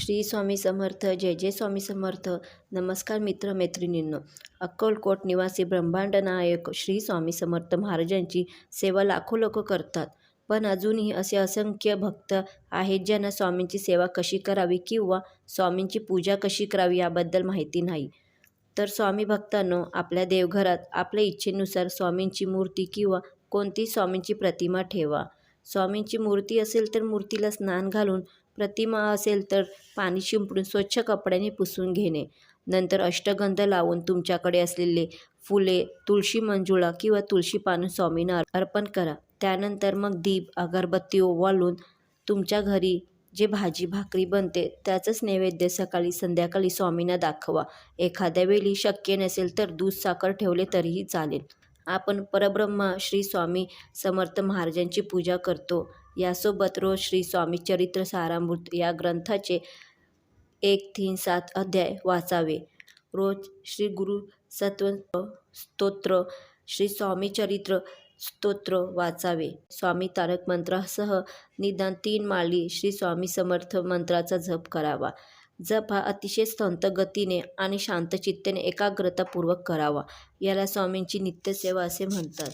श्री स्वामी समर्थ जय जय स्वामी समर्थ. नमस्कार मित्र मैत्रिणींनो अक्कलकोट निवासी ब्रह्मांड नायक श्री स्वामी समर्थ महाराजांची सेवा लाखो लोक करतात. पण अजूनही असे असंख्य भक्त आहेत ज्यांना स्वामींची सेवा कशी करावी किंवा स्वामींची पूजा कशी करावी याबद्दल माहिती नाही. तर स्वामी भक्तांनो आपल्या देवघरात आपल्या इच्छेनुसार स्वामींची मूर्ती किंवा कोणती स्वामींची प्रतिमा ठेवा. स्वामींची मूर्ती असेल तर मूर्तीला स्नान घालून प्रतिमा असेल तर पाणी शिंपडून स्वच्छ कपड्याने पुसून घेणे. नंतर अष्टगंध लावून तुमच्याकडे असलेले फुले तुळशी मंजुळा किंवा तुळशी पानं स्वामींना अर्पण करा. त्यानंतर मग दीप अगरबत्ती ओवाळून तुमच्या घरी जे भाजी भाकरी बनते त्याचंच नैवेद्य सकाळी संध्याकाळी स्वामींना दाखवा. एखाद्या वेळी शक्य नसेल तर दूध साखर ठेवले तरीही चालेल. आपण परब्रह्म श्री स्वामी समर्थ महाराजांची पूजा करतो. यासोबत रोज श्री स्वामी चरित्र सारामृत या ग्रंथाचे एक तीन सात अध्याय वाचावे. रोज श्री गुरु सत्व स्तोत्र श्री स्वामी चरित्र स्तोत्र वाचावे. स्वामी तारक मंत्रासह निदान तीन माळी श्री स्वामी समर्थ मंत्राचा जप करावा. जप हा अतिशय संत गतीने आणि शांत चित्तेने एकाग्रतापूर्वक करावा. याला स्वामींची नित्यसेवा असे म्हणतात.